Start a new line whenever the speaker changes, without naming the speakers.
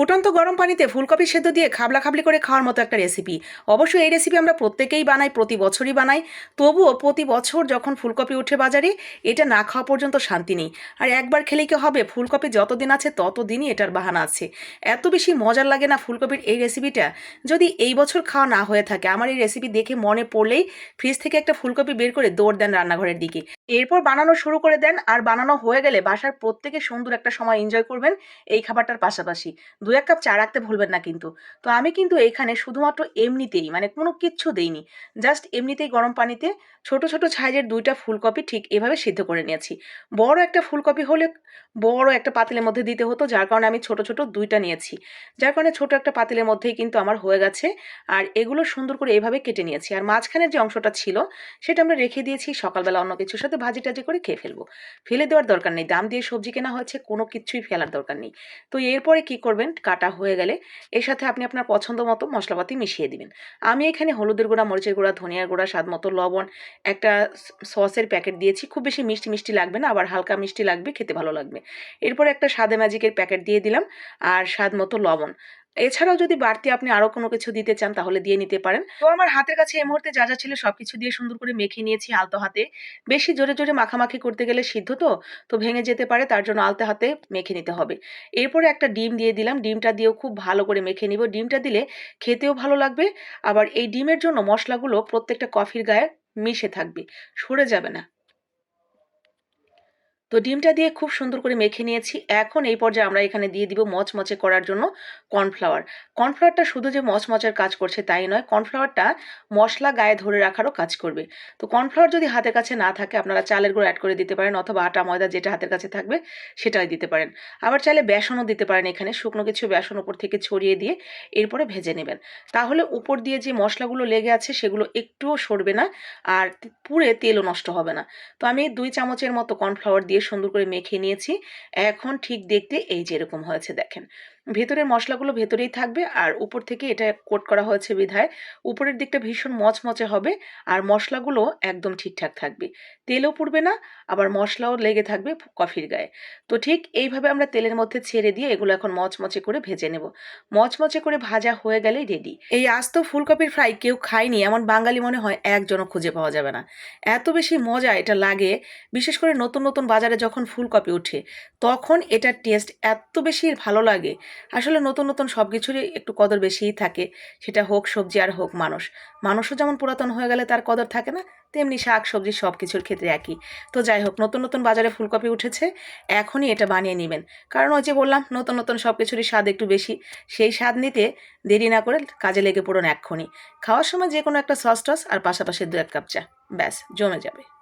ফুটন্ত গরম পানিতে ফুলকপি সেদ্ধ দিয়ে খাবলা খাবলি করে খাওয়ার মতো একটা রেসিপি অবশ্যই এই রেসিপি আমরা প্রত্যেকেই বানাই, প্রতি বছরই বানাই। তবুও প্রতি বছর যখন ফুলকপি উঠে বাজারে, এটা না খাওয়া পর্যন্ত শান্তি নেই। আর একবার খেলেই কি হবে? ফুলকপি যতদিন আছে, ততদিনই এটার বাহানা আছে। এত বেশি মজার লাগে না ফুলকপির এই রেসিপিটা যদি এই বছর খাওয়া না হয়ে থাকে, আমার এই রেসিপি দেখে মনে পড়লেই ফ্রিজ থেকে একটা ফুলকপি বের করে দৌড় দেন রান্নাঘরের দিকে। এরপর বানানো শুরু করে দেন আর বানানো হয়ে গেলে বাসার প্রত্যেকে সুন্দর একটা সময় এনজয় করবেন এই খাবারটার পাশাপাশি। দু এক কাপ চা রাখতে ভুলবেন না কিন্তু। তো আমি কিন্তু এখানে শুধুমাত্র এমনিতেই মানে কোনো কিচ্ছু দেইনি। জাস্ট এমনিতেই গরম পানিতে ছোট ছোট সাইজের দুইটা ফুলকপি ঠিক এভাবে সিদ্ধ করে নিয়েছি। বড় একটা ফুলকপি হলে বড় একটা পাতিলের মধ্যে দিতে হতো, যার কারণে আমি ছোট ছোট দুইটা নিয়েছি। যার কারণে ছোট একটা পাতিলের মধ্যেই কিন্তু আমার হয়ে গেছে। আর এগুলো সুন্দর করে এভাবে কেটে নিয়েছি। আর মাঝখানের যে অংশটা ছিল, সেটা আমরা রেখে দিয়েছি সকালবেলা অন্য কিছুর সাথে। ভাজি টাজি করে খেয়ে ফেলব। ফেলে দেওয়ার দরকার নেই। দাম দিয়ে সবজি কেনা হয়েছে, কোনো কিছুই ফেলার দরকার নেই। তো এরপরে কি করবেন? কাটা হয়ে গেলে এর সাথে আপনি আপনার পছন্দ মতো মশলাপাতি মিশিয়ে দিবেন। আমি এখানে হলুদের গুঁড়া, মরিচের গুঁড়া, ধনিয়ার গুঁড়া, স্বাদ মতো লবণ, একটা সসের প্যাকেট দিয়েছি। খুব বেশি মিষ্টি মিষ্টি লাগবে না, আবার হালকা মিষ্টি লাগবে, খেতে ভালো লাগবে। এরপর একটা স্বাদে ম্যাজিকের প্যাকেট দিয়ে দিলাম, আর স্বাদ মতো লবণ। এছাড়াও যদি বাড়তি আপনি আরও কোনো কিছু দিতে চান, তাহলে দিয়ে নিতে পারেন। তো আমার হাতের কাছে এই মুহূর্তে যা যা ছিল সব কিছু দিয়ে সুন্দর করে মেখে নিয়েছি আলতো হাতে। বেশি জোরে জোরে মাখামাখি করতে গেলে সিদ্ধ তো তো ভেঙে যেতে পারে, তার জন্য আলতো হাতে মেখে নিতে হবে। এরপরে একটা ডিম দিয়ে দিলাম। ডিমটা দিয়েও খুব ভালো করে মেখে নিব। ডিমটা দিলে খেতেও ভালো লাগবে। আবার এই ডিমের জন্য মশলাগুলো প্রত্যেকটা কফির গায়ে মিশে থাকবে। সরে যাবে না। তো ডিমটা দিয়ে খুব সুন্দর করে মেখে নিয়েছি। এখন এই পর্যায়ে আমরা এখানে দিয়ে দিব মচমচে করার জন্য কর্নফ্লাওয়ার। কর্নফ্লাওয়ারটা শুধু যে মচমচের কাজ করছে তাই নয়, কর্নফ্লাওয়ারটা মশলা গায়ে ধরে রাখারও কাজ করবে। তো কর্নফ্লাওয়ার যদি হাতের কাছে না থাকে, আপনারা চালের গুঁড়ো অ্যাড করে দিতে পারেন অথবা আটা, ময়দা যেটা হাতের কাছে থাকবে সেটাই দিতে পারেন। আবার চাইলে বেসনও দিতে পারেন এখানে, শুকনো কিছু বেসন উপর থেকে ছড়িয়ে দিয়ে এরপরে ভেজে নেবেন। তাহলে উপর দিয়ে যে মশলাগুলো লেগে আছে সেগুলো একটুও সরবে না আর পুড়ে তেলও নষ্ট হবে না। তো আমি দুই চামচের মতো কর্নফ্লাওয়ার দিয়ে সুন্দর করে মেখে নিয়েছি। এখন ঠিক দেখতে এই যে এরকম হয়েছে দেখেন। ভেতরের মশলাগুলো ভেতরেই থাকবে আর উপর থেকে এটা কোট করা হয়েছে বিধায়। উপরের দিকটা ভীষণ মচমচে হবে আর মশলাগুলো একদম ঠিকঠাক থাকবে। তেলও পুড়বে না, আবার মশলাও লেগে থাকবে কফির গায়ে। তো ঠিক এইভাবে আমরা তেলের মধ্যে ছেড়ে দিয়ে এগুলো এখন মচমচে করে ভেজে নেব। মচমচে করে ভাজা হয়ে গেলেই রেডি এই আস্ত ফুলকপির ফ্রাই কেউ খায়নি, এমন বাঙালি মনে হয় একজনও খুঁজে পাওয়া যাবে না। এত বেশি মজা এটা লাগে, বিশেষ করে নতুন নতুন বাজারে যখন ফুলকপি ওঠে তখন এটার টেস্ট এত বেশি ভালো লাগে আসলে নতুন নতুন সব কিছুরই একটু কদর বেশিই থাকে। সেটা হোক সবজি আর হোক মানুষ মানুষও যেমন পুরাতন হয়ে গেলে তার কদর থাকে না, তেমনি শাক, সবজি সব কিছুর ক্ষেত্রে একই। তো যাই হোক, নতুন নতুন বাজারে ফুলকপি উঠেছে, এখনই এটা বানিয়ে নেবেন। কারণ ওই যে বললাম, নতুন নতুন সব কিছুরই স্বাদ একটু বেশি। সেই স্বাদ নিতে দেরি না করে কাজে লেগে পড়ুন এক্ষুনি। খাওয়ার সময় যে কোনো একটা সস টস আর পাশাপাশি দু এক কাপ চা, ব্যাস, জমে যাবে।